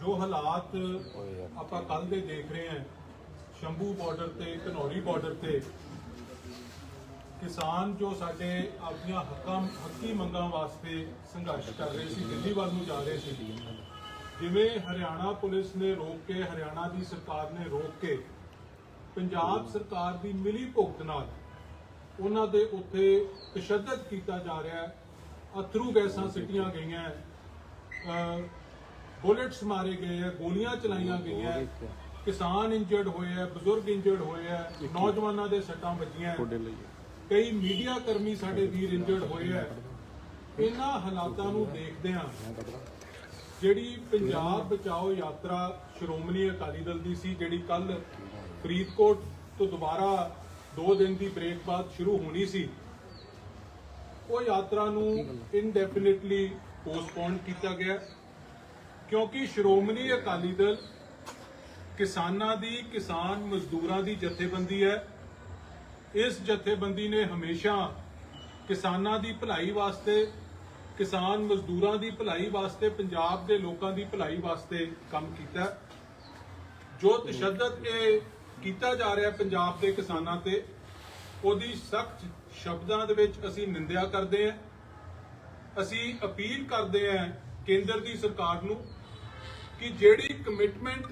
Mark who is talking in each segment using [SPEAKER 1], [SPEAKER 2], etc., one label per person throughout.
[SPEAKER 1] ਜੋ ਹਾਲਾਤ ਆਪਾਂ ਕੱਲ ਦੇ ਦੇਖ ਰਹੇ ਹਾਂ ਸ਼ੰਭੂ ਬਾਰਡਰ ਤੇ ਘਨੌਰੀ ਬਾਰਡਰ ਤੇ ਕਿਸਾਨ ਜੋ ਸਾਡੇ ਆਪਣੀਆਂ ਹੱਕਾਂ ਹੱਕੀ ਮੰਗਾਂ ਵਾਸਤੇ ਸੰਘਰਸ਼ ਕਰ ਰਹੇ ਸੀ ਦਿੱਲੀ ਵੱਲ ਨੂੰ ਜਾ ਰਹੇ ਸੀ। ਜਿਵੇਂ ਹਰਿਆਣਾ ਪੁਲਿਸ ਨੇ ਰੋਕ ਕੇ ਹਰਿਆਣਾ ਦੀ ਸਰਕਾਰ ਨੇ ਰੋਕ ਕੇ ਪੰਜਾਬ ਸਰਕਾਰ ਦੀ ਮਿਲੀ ਭੁਗਤ ਨਾਲ ਉਹਨਾਂ ਦੇ ਉੱਥੇ ਤਸ਼ੱਦਦ ਕੀਤਾ ਜਾ ਰਿਹਾ ਹੈ। ਅਥਰੂ ਗੈਸਾਂ ਸਿੱਟੀਆਂ ਗਈਆਂ ਬੁਲੇਟਸ ਮਾਰੇ ਗਏ ਹੈ ਗੋਲੀਆਂ ਚਲਾਈਆਂ ਗਈਆਂ। ਕਿਸਾਨ ਇੰਜਰਡ ਹੋਏ ਹੈ ਬਜ਼ੁਰਗ ਇੰਜਰਡ ਹੋਏ ਹੈ ਨੌਜਵਾਨਾਂ ਦੇ ਸੱਟਾਂ ਵੱਜੀਆਂ। ਕਈ ਮੀਡੀਆ ਕਰਮੀ ਸਾਡੇ ਵੀਰ ਇੰਜਰਡ ਹੋਏ ਹੈ ਇਹਨਾਂ ਹਾਲਾਤਾਂ ਨੂੰ ਦੇਖਦਿਆਂ ਜਿਹੜੀ ਪੰਜਾਬ ਬਚਾਓ ਯਾਤਰਾ ਸ਼੍ਰੋਮਣੀ ਅਕਾਲੀ ਦਲ ਦੀ ਸੀ ਜਿਹੜੀ ਕੱਲ ਫਰੀਦਕੋਟ ਤੋਂ ਦੁਬਾਰਾ 2 ਦਿਨ ਦੀ ਬ੍ਰੇਕ ਬਾਅਦ ਸ਼ੁਰੂ ਹੋਣੀ ਸੀ ਉਹ ਯਾਤਰਾ ਨੂੰ ਇਨਡੈਫੀਨਿਟਲੀ ਪੋਸਟਪੋਨ ਕੀਤਾ ਗਿਆ। ਕਿਉਂਕਿ ਸ਼੍ਰੋਮਣੀ ਅਕਾਲੀ ਦਲ ਕਿਸਾਨਾਂ ਦੀ, ਕਿਸਾਨ ਮਜ਼ਦੂਰਾਂ ਦੀ ਜਥੇਬੰਦੀ ਹੈ। ਇਸ ਜਥੇਬੰਦੀ ਨੇ ਹਮੇਸ਼ਾ ਕਿਸਾਨਾਂ ਦੀ ਭਲਾਈ ਵਾਸਤੇ, ਕਿਸਾਨ ਮਜ਼ਦੂਰਾਂ ਦੀ ਭਲਾਈ ਵਾਸਤੇ, ਪੰਜਾਬ ਦੇ ਲੋਕਾਂ ਦੀ ਭਲਾਈ ਵਾਸਤੇ ਕੰਮ ਕੀਤਾ। ਜੋ ਤਸ਼ੱਦਦ ਇਹ ਕੀਤਾ ਜਾ ਰਿਹਾ ਪੰਜਾਬ ਦੇ ਕਿਸਾਨਾਂ ਤੇ, ਉਹਦੀ ਸਖਤ ਸ਼ਬਦਾਂ ਦੇ ਵਿੱਚ ਅਸੀਂ ਨਿੰਦਿਆ ਕਰਦੇ ਹਾਂ। ਅਸੀਂ ਅਪੀਲ ਕਰਦੇ ਹਾਂ ਕੇਂਦਰ ਦੀ ਸਰਕਾਰ ਨੂੰ ਕਿ ਜਿਹੜੀ ਕਮਿਟਮੈਂਟ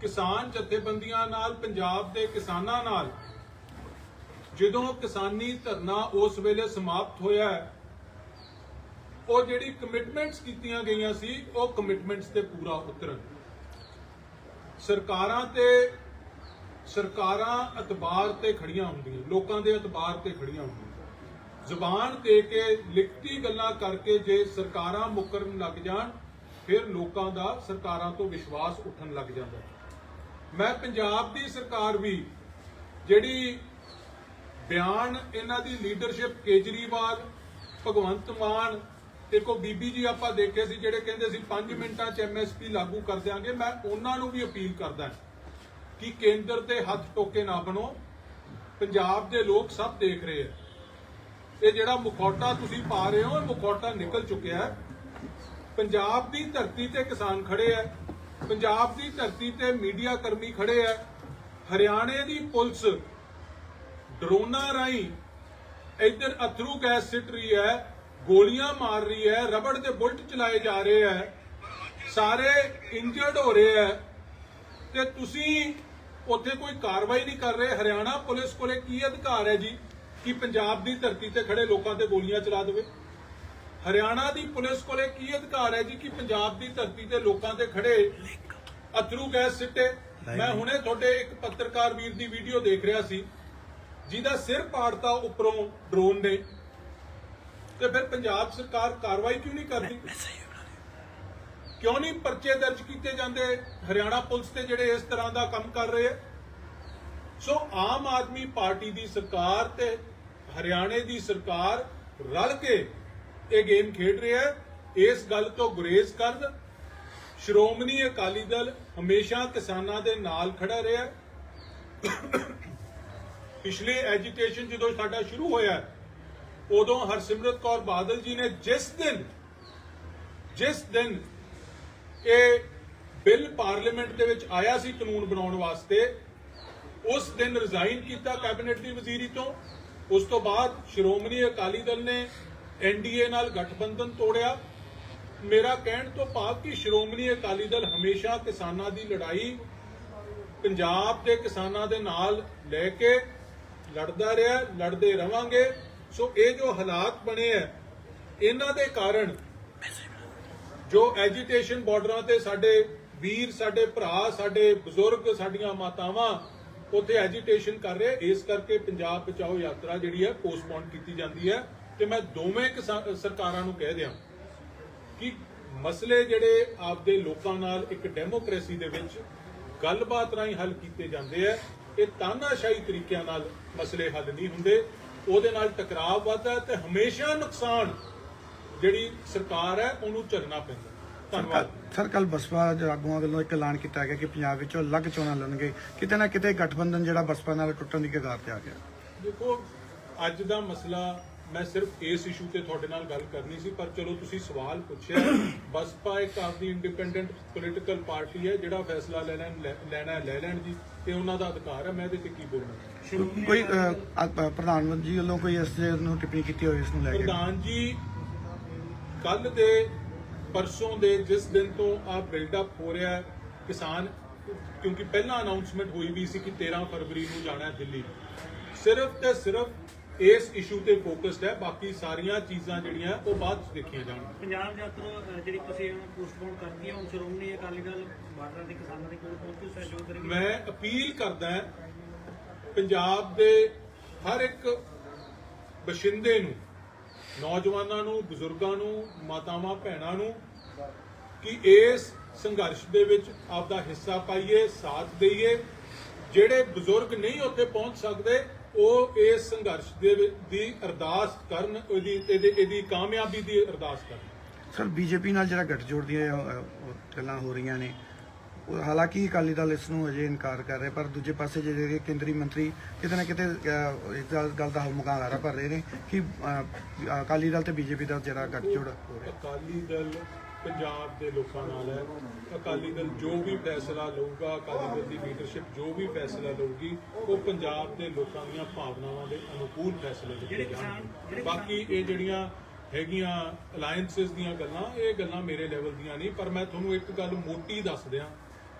[SPEAKER 1] ਕਿਸਾਨ ਜਥੇਬੰਦੀਆਂ ਨਾਲ, ਪੰਜਾਬ ਦੇ ਕਿਸਾਨਾਂ ਨਾਲ, ਜਦੋਂ ਕਿਸਾਨੀ ਧਰਨਾ ਉਸ ਵੇਲੇ ਸਮਾਪਤ ਹੋਇਆ ਉਹ ਜਿਹੜੀ ਕਮਿਟਮੈਂਟਸ ਕੀਤੀਆਂ ਗਈਆਂ ਸੀ, ਉਹ ਕਮਿਟਮੈਂਟਸ ਤੇ ਪੂਰਾ ਉਤਰਨ। ਸਰਕਾਰਾਂ ਤੇ, ਸਰਕਾਰਾਂ ਅਤਬਾਰ ਤੇ ਖੜੀਆਂ ਹੁੰਦੀਆਂ, ਲੋਕਾਂ ਦੇ ਅਤਬਾਰ ਤੇ ਖੜੀਆਂ ਹੁੰਦੀਆਂ। ਜ਼ੁਬਾਨ ਦੇ ਕੇ ਲਿਖਤੀ ਗੱਲਾਂ ਕਰਕੇ ਜੇ ਸਰਕਾਰਾਂ ਮੁਕਰਨ ਲੱਗ ਜਾਣ ਫਿਰ ਲੋਕਾਂ ਦਾ ਸਰਕਾਰਾਂ ਤੋਂ ਵਿਸ਼ਵਾਸ ਉੱਠਣ ਲੱਗ ਜਾਂਦਾ ਮੈਂ ਪੰਜਾਬ ਦੀ ਸਰਕਾਰ ਵੀ ਜਿਹੜੀ ਬਿਆਨ ਇਹਨਾਂ ਦੀ ਲੀਡਰਸ਼ਿਪ ਕੇਜਰੀਵਾਲ, ਭਗਵੰਤ ਮਾਨ ਤੇ ਕੋ ਬੀਬੀ ਜੀ ਆਪਾਂ ਦੇਖੇ ਸੀ ਜਿਹੜੇ ਕਹਿੰਦੇ ਸੀ 5 ਮਿੰਟਾਂ 'ਚ ਐਮਐਸਪੀ ਲਾਗੂ ਕਰ ਦਿਆਂਗੇ। ਮੈਂ ਉਹਨਾਂ ਨੂੰ ਵੀ ਅਪੀਲ ਕਰਦਾ ਕਿ ਕੇਂਦਰ ਤੇ ਹੱਥ ਟੋਕੇ ਨਾ ਬਣੋ। ਪੰਜਾਬ ਦੇ ਲੋਕ ਸਭ ਦੇਖ ਰਹੇ ਆ ਇਹ ਜਿਹੜਾ ਮੁਖੌਟਾ ਤੁਸੀਂ ਪਾ ਰਹੇ ਹੋ ਮੁਖੌਟਾ ਨਿਕਲ ਚੁੱਕਿਆ ਹੈ। ਪੰਜਾਬ ਦੀ ਧਰਤੀ ਤੇ ਕਿਸਾਨ ਖੜੇ ਆ ਪੰਜਾਬ ਦੀ ਧਰਤੀ ਤੇ ਮੀਡੀਆ ਕਰਮੀ ਖੜੇ ਆ ਹਰਿਆਣੇ ਦੀ ਪੁਲਿਸ ਡਰੋਨਾਂ ਰਾਹੀਂ ਇੱਧਰ ਅਥਰੂ ਗੈਸ ਸਿੱਟ ਰਹੀ ਹੈ ਗੋਲੀਆਂ ਮਾਰ ਰਹੀ ਹੈ ਰਬੜ ਦੇ ਬੁਲਟ ਚਲਾਏ ਜਾ ਰਹੇ ਹੈ ਸਾਰੇ ਇੰਜਰਡ ਹੋ ਰਹੇ ਹੈ ਤੇ ਤੁਸੀਂ ਉੱਥੇ ਕੋਈ ਕਾਰਵਾਈ ਨਹੀਂ ਕਰ ਰਹੇ। ਹਰਿਆਣਾ ਪੁਲਿਸ ਕੋਲੇ ਕੀ ਅਧਿਕਾਰ ਹੈ ਜੀ ਕਿ ਪੰਜਾਬ ਦੀ ਧਰਤੀ ਤੇ ਖੜੇ ਲੋਕਾਂ ਤੇ ਗੋਲੀਆਂ ਚਲਾ ਦੇਵੇ? ਹਰਿਆਣਾ ਦੀ ਪੁਲਿਸ ਕੋਲੇ ਕੀ ਅਧਿਕਾਰ ਹੈ ਜੀ ਕਿ ਪੰਜਾਬ ਦੀ ਧਰਤੀ ਤੇ ਲੋਕਾਂ ਤੇ ਖੜੇ ਅਥਰੂ ਗੈਸ ਸਿੱਟੇ? ਮੈਂ ਹੁਣੇ ਤੁਹਾਡੇ ਇੱਕ ਪੱਤਰਕਾਰ ਵੀਰ ਦੀ ਵੀਡੀਓ ਦੇਖ ਰਿਹਾ ਸੀ। ਜਿਹਦਾ ਸਿਰ ਪਾੜਤਾ ਉੱਪਰੋਂ ਡਰੋਨ ਨੇ। ਤੇ ਫਿਰ ਪੰਜਾਬ ਸਰਕਾਰ ਕਾਰਵਾਈ ਕਿਉਂ ਨਹੀਂ ਕਰਦੀ? ਕਿਉਂ ਨਹੀਂ ਪਰਚੇ ਦਰਜ ਕੀਤੇ ਜਾਂਦੇ? ਹਰਿਆਣਾ ਪੁਲਿਸ ਤੇ ਜਿਹੜੇ ਇਸ ਤਰ੍ਹਾਂ ਦਾ ਕੰਮ ਕਰ ਰਹੇ ਸੋ ਆਮ ਆਦਮੀ ਪਾਰਟੀ ਦੀ ਸਰਕਾਰ ਤੇ ਹਰਿਆਣੇ ਦੀ ਸਰਕਾਰ ਰਲ ਕੇ ਇਹ ਗੇਮ ਖੇਡ ਰਿਹਾ ਇਸ ਗੱਲ ਤੋਂ ਗੁਰੇਜ਼ ਕਰਨ, ਸ਼੍ਰੋਮਣੀ ਅਕਾਲੀ ਦਲ ਹਮੇਸ਼ਾ ਕਿਸਾਨਾਂ ਦੇ ਨਾਲ ਖੜਾ ਰਿਹਾ ਹੈ। ਪਿਛਲੇ ਐਜੀਟੇਸ਼ਨ ਜਦੋਂ ਸਾਡਾ ਸ਼ੁਰੂ ਹੋਇਆ, ਉਦੋਂ ਹਰਸਿਮਰਤ ਕੌਰ ਬਾਦਲ ਜੀ ਨੇ ਜਿਸ ਦਿਨ ਜਿਸ ਦਿਨ ਇਹ ਬਿੱਲ ਪਾਰਲੀਮੈਂਟ ਦੇ ਵਿੱਚ ਆਇਆ ਸੀ ਕਾਨੂੰਨ ਬਣਾਉਣ ਵਾਸਤੇ, ਉਸ ਦਿਨ ਰਿਜ਼ਾਈਨ ਕੀਤਾ ਕੈਬਨਿਟ ਦੀ ਵਜ਼ੀਰੀ ਤੋਂ ਉਸ ਤੋਂ ਬਾਅਦ ਸ਼੍ਰੋਮਣੀ ਅਕਾਲੀ ਦਲ ਨੇ ਐਨਡੀਏ ਨਾਲ ਗਠਬੰਧਨ ਤੋੜਿਆ। ਮੇਰਾ ਕਹਿਣ ਤੋਂ ਭਾਵ ਕਿ ਸ਼੍ਰੋਮਣੀ ਅਕਾਲੀ ਦਲ ਹਮੇਸ਼ਾ ਕਿਸਾਨਾਂ ਦੀ ਲੜਾਈ, ਪੰਜਾਬ ਦੇ ਕਿਸਾਨਾਂ ਦੇ ਨਾਲ ਲੈ ਕੇ ਲੜਦਾ ਰਿਹਾ, ਲੜਦੇ ਰਵਾਂਗੇ। ਸੋ ਇਹ ਜੋ ਹਾਲਾਤ ਬਣੇ ਆ ਇਹਨਾਂ ਦੇ ਕਾਰਨ ਜੋ ਐਜੀਟੇਸ਼ਨ ਬਾਰਡਰਾਂ ਤੇ ਸਾਡੇ ਵੀਰ, ਸਾਡੇ ਭਰਾ, ਸਾਡੇ ਬਜ਼ੁਰਗ, ਸਾਡੀਆਂ ਮਾਤਾਵਾਂ ਉੱਥੇ ਐਜੀਟੇਸ਼ਨ ਕਰ ਰਹੇ, ਇਸ ਕਰਕੇ ਪੰਜਾਬ ਬਚਾਓ ਯਾਤਰਾ ਜਿਹੜੀ ਹੈ ਪੋਸਟਪੋਨ ਕੀਤੀ ਜਾਂਦੀ ਹੈ। ਤੇ ਮੈਂ ਦੋਵੇਂ ਸਰਕਾਰਾਂ ਨੂੰ ਕਹਿ ਦਿਆਂ ਕਿ ਮਸਲੇ ਜਿਹੜੇ ਆਪਦੇ ਲੋਕਾਂ ਨਾਲ ਇੱਕ ਡੈਮੋਕ੍ਰੇਸੀ ਦੇ ਵਿੱਚ ਗੱਲਬਾਤ ਰਾਹੀਂ ਹੱਲ ਕੀਤੇ ਜਾਂਦੇ ਆ ਇਹ ਤਾਨਾਸ਼ਾਹੀ ਤਰੀਕਿਆਂ ਨਾਲ ਮਸਲੇ ਹੱਲ ਨਹੀਂ ਹੁੰਦੇ। ਉਹਦੇ ਨਾਲ ਟਕਰਾਅ ਵੱਧਦਾ ਤੇ ਹਮੇਸ਼ਾ ਨੁਕਸਾਨ ਜਿਹੜੀ ਸਰਕਾਰ ਹੈ ਉਹਨੂੰ ਝੱਲਣਾ ਪੈਂਦਾ। ਧੰਨਵਾਦ।
[SPEAKER 2] ਸਰ ਕੱਲ ਬਸਪਾ ਦੇ ਆਗੂਆਂ ਵੱਲੋਂ ਇੱਕ ਐਲਾਨ ਕੀਤਾ ਗਿਆ ਕਿ ਪੰਜਾਬ ਵਿੱਚੋਂ ਅਲੱਗ ਚੋਣਾਂ ਲੜਨਗੇ। ਕਿਤੇ ਨਾ ਕਿਤੇ ਗਠਬੰਧਨ ਜਿਹੜਾ ਬਸਪਾ ਨਾਲ ਟੁੱਟਣ ਦੀ ਕਗਾਰ ਤੇ ਆ ਗਿਆ।
[SPEAKER 1] ਦੇਖੋ ਅੱਜ ਦਾ ਮਸਲਾ ਮੈਂ ਸਿਰਫ ਇਸ ਇਸ਼ੂ ਤੇ ਤੁਹਾਡੇ ਨਾਲ ਗੱਲ ਕਰਨੀ ਸੀ ਪਰ ਚਲੋ ਤੁਸੀਂ ਸਵਾਲ ਪੁੱਛਿਆ। ਬਸਪਾ ਇੱਕ ਆਪਦੀ ਇੰਡੀਪੈਂਡੈਂਟ ਪੋਲੀਟੀਕਲ ਪਾਰਟੀ ਹੈ ਜਿਹੜਾ ਫੈਸਲਾ ਲੈ ਲੈਣ ਲੈਣਾ ਲੈ ਲੈਣ ਜੀ ਤੇ ਉਹਨਾਂ ਦਾ ਅਧਿਕਾਰ ਹੈ। ਮੈਂ ਇਹਦੇ ਤੇ ਕੀ ਬੋਲਣਾ?
[SPEAKER 2] ਕੋਈ ਪ੍ਰਧਾਨ ਮੰਤਰੀ ਵੱਲੋਂ ਕੋਈ ਇਸ ਨੂੰ ਟਿੱਪਣੀ ਕੀਤੀ ਹੋਈ ਇਸ ਨੂੰ ਲੈ ਕੇ?
[SPEAKER 1] ਪ੍ਰਧਾਨ ਜੀ ਕੱਲ ਦੇ ਪਰਸੋਂ ਦੇ ਜਿਸ ਦਿਨ ਤੋਂ ਆ ਬਿਲਡਅਪ ਹੋ ਰਿਹਾ ਕਿਸਾਨ ਕਿਉਂਕਿ ਪਹਿਲਾਂ ਅਨਾਉਂਸਮੈਂਟ ਹੋਈ ਵੀ ਸੀ ਕਿ 13 ਫਰਵਰੀ ਨੂੰ ਜਾਣਾ ਹੈ ਦਿੱਲੀ। ਸਿਰਫ ਤੇ ਸਿਰਫ ਇਸ ਇਸ਼ੂ ਤੇ ਫੋਕਸਡ ਹੈ। ਬਾਕੀ ਸਾਰੀਆਂ ਚੀਜ਼ਾਂ ਜਿਹੜੀਆਂ ਉਹ ਬਾਅਦ ਚ ਦੇਖੀਆਂ ਜਾਣਗੀਆਂ।
[SPEAKER 3] ਪੰਜਾਬ ਯਾਤਰਾ ਜਿਹੜੀ ਤੁਸੀਂ ਪੋਸਟਪੋਨ ਕਰਤੀ ਹੈ ਹੁਣ ਸ਼੍ਰੋਮਣੀ ਅਕਾਲੀ ਦਲ ਬਾਰਡਰ ਦੇ ਕਿਸਾਨਾਂ ਦੇ ਕੋਲ ਪਹੁੰਚੂ ਸਹਿਯੋਗ ਕਰੇਗੀ
[SPEAKER 1] ਮੈਂ ਅਪੀਲ ਕਰਦਾ ਹਾਂ ਪੰਜਾਬ ਦੇ ਹਰ ਇੱਕ ਬਸ਼ਿੰਦੇ ਨੂੰ ਨੌਜਵਾਨਾਂ ਨੂੰ ਬਜ਼ੁਰਗਾਂ ਨੂੰ ਮਾਤਾਵਾਂ ਭੈਣਾਂ ਨੂੰ ਕਿ ਇਸ ਸੰਘਰਸ਼ ਦੇ ਵਿੱਚ ਆਪਦਾ ਹਿੱਸਾ ਪਾਈਏ ਸਾਥ ਦਈਏ। ਜਿਹੜੇ ਬਜ਼ੁਰਗ ਨਹੀਂ ਉੱਥੇ ਪਹੁੰਚ ਸਕਦੇ ਉਹ ਇਸ ਸੰਘਰਸ਼ ਦੇ ਵਿੱਚ ਦੀ ਅਰਦਾਸ ਕਰਨ ਉਹਦੀ ਇਹਦੀ ਇਹਦੀ ਕਾਮਯਾਬੀ ਦੀ ਅਰਦਾਸ ਕਰਨ।
[SPEAKER 2] ਸਰ ਬੀਜੇਪੀ ਨਾਲ ਜਿਹੜਾ ਗੱਠਜੋੜ ਦੀਆਂ ਅ, ਉਹ ਗੱਲਾਂ ਹੋ ਰਹੀਆਂ ਨੇ ਉਹ ਹਾਲਾਂਕਿ ਅਕਾਲੀ ਦਲ ਇਸ ਨੂੰ ਅਜੇ ਇਨਕਾਰ ਕਰ ਰਿਹਾ ਪਰ ਦੂਜੇ ਪਾਸੇ ਜਿਹੜੇ ਕੇਂਦਰੀ ਮੰਤਰੀ ਕਿਤੇ ਨਾ ਕਿਤੇ ਅ, ਇਸ ਗੱਲ ਗੱਲ ਦਾ ਮੁਕਾਂਗਾਰਾ ਭਰ ਰਹੇ ਨੇ ਕਿ ਅਕਾਲੀ ਦਲ ਤੇ ਬੀਜੇਪੀ ਦਾ ਜਿਹੜਾ ਗੱਠਜੋੜ ਹੋ ਰਿਹਾ।
[SPEAKER 1] ਅਕਾਲੀ ਦਲ ਪੰਜਾਬ ਦੇ ਲੋਕਾਂ ਨਾਲ ਹੈ। ਅਕਾਲੀ ਦਲ ਜੋ ਵੀ ਫੈਸਲਾ ਲਊਗਾ ਅਕਾਲੀ ਦਲ ਦੀ ਲੀਡਰਸ਼ਿਪ ਜੋ ਵੀ ਫੈਸਲਾ ਲਊਗੀ ਉਹ ਪੰਜਾਬ ਦੇ ਲੋਕਾਂ ਦੀਆਂ ਭਾਵਨਾਵਾਂ ਦੇ ਅਨੁਕੂਲ ਫੈਸਲੇ
[SPEAKER 3] ਜਿਹੜੇ
[SPEAKER 1] ਬਾਕੀ ਇਹ ਜਿਹੜੀਆਂ ਹੈਗੀਆਂ ਅਲਾਈਅੰਸਸ ਦੀਆਂ ਗੱਲਾਂ ਇਹ ਗੱਲਾਂ ਮੇਰੇ ਲੈਵਲ ਦੀਆਂ ਨਹੀਂ ਪਰ ਮੈਂ ਤੁਹਾਨੂੰ ਇੱਕ ਗੱਲ ਮੋਟੀ ਦੱਸ ਦਿਆਂ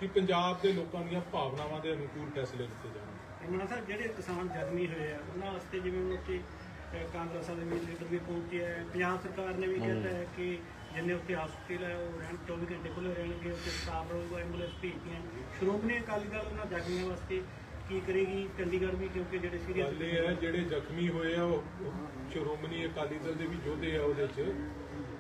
[SPEAKER 1] ਕਿ ਪੰਜਾਬ ਦੇ ਲੋਕਾਂ ਦੀਆਂ ਭਾਵਨਾਵਾਂ ਦੇ ਅਨੁਕੂਲ ਫੈਸਲੇ ਲਿੱਤੇ ਜਾਣਗੇ।
[SPEAKER 3] ਇਮਰਾਨ ਸਾਹਿਬ ਜਿਹੜੇ ਕਿਸਾਨ ਜ਼ਖਮੀ ਹੋਏ ਆ ਉਹਨਾਂ ਵਾਸਤੇ ਜਿਵੇਂ ਉੱਥੇ ਕਾਂਗਰਸ ਵੀ ਲੀਡਰ ਵੀ ਪਹੁੰਚੇ ਆ ਪੰਜਾਬ ਸਰਕਾਰ ਨੇ ਵੀ ਕਿਹਾ ਹੈ ਕਿ ਜਿੰਨੇ ਉੱਥੇ ਹਸਪਤਾਲ ਹੈ, ਉਹ ਰਹਿਣ 24 ਘੰਟੇ ਖੁੱਲੇ ਰਹਿਣਗੇ, ਉੱਥੇ ਸਟਾਫ ਰਹੂਗਾ ਐਂਬੂਲੈਂਸ ਭੇਜਦੀਆਂ ਸ਼੍ਰੋਮਣੀ ਅਕਾਲੀ ਦਲ ਉਹਨਾਂ ਜ਼ਖਮੀਆਂ ਵਾਸਤੇ ਕੀ ਕਰੇਗੀ ਚੰਡੀਗੜ੍ਹ ਵੀ, ਕਿਉਂਕਿ ਜਿਹੜੇ ਸੀਰੀਅਸ
[SPEAKER 1] ਗੱਲ ਇਹ ਜਿਹੜੇ ਜ਼ਖਮੀ ਹੋਏ ਆ, ਉਹ ਸ਼੍ਰੋਮਣੀ ਅਕਾਲੀ ਦਲ ਦੇ ਵੀ ਯੋਧੇ ਆ ਉਹਦੇ 'ਚ।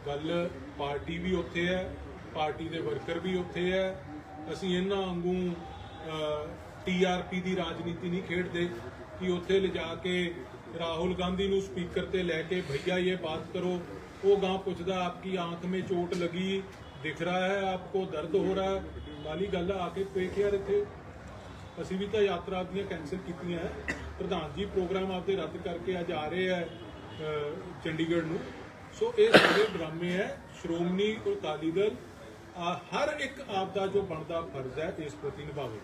[SPEAKER 1] ਗੱਲ ਪਾਰਟੀ ਵੀ ਉੱਥੇ ਹੈ, ਪਾਰਟੀ ਦੇ ਵਰਕਰ ਵੀ ਉੱਥੇ ਹੈ। ਅਸੀਂ ਇਹਨਾਂ ਵਾਂਗੂ ਟੀਆਰਪੀ ਦੀ ਰਾਜਨੀਤੀ ਨਹੀਂ ਖੇਡਦੇ, ਕਿ ਉੱਥੇ ਲਿਜਾ ਕੇ ਰਾਹੁਲ ਗਾਂਧੀ ਨੂੰ ਸਪੀਕਰ ਤੇ ਲੈ ਕੇ, ਭਈਆ, ਇਹ ਬਾਤ ਕਰੋ ਉਹ ਗਾਂ ਪੁੱਛਦਾ ਆਪਕੀ ਆਂਖ में ਚੋਟ ਲਗੀ? ਦਿਖ ਰਿਹਾ ਹੈ, ਆਪਕੋ ਦਰਦ ਹੋ ਰਿਹਾ ਹੈ। ਵਾਲੀ ਗੱਲ ਆ ਕੇ ਪੇਖ ਯਾਰ ਇੱਥੇ। ਅਸੀਂ ਵੀ ਤਾਂ ਯਾਤਰਾ ਆਪਣੀਆਂ ਕੈਂਸਲ ਕੀਤੀਆਂ ਹੈ। ਪ੍ਰਧਾਨ ਜੀ ਪ੍ਰੋਗਰਾਮ ਆਪਦੇ ਰੱਦ ਕਰਕੇ ਅੱਜ ਆ ਰਹੇ ਹੈ ਚੰਡੀਗੜ੍ਹ ਨੂੰ। ਸੋ ਇਹ ਸਾਰੇ ਡਰਾਮੇ ਹੈ। ਸ਼੍ਰੋਮਣੀ ਅਕਾਲੀ ਦਲ ਹਰ ਇੱਕ ਆਪ ਦਾ ਜੋ ਬਣਦਾ ਫਰਜ਼ ਹੈ, ਇਸ ਪ੍ਰਤੀ ਨਿਭਾਵੇ।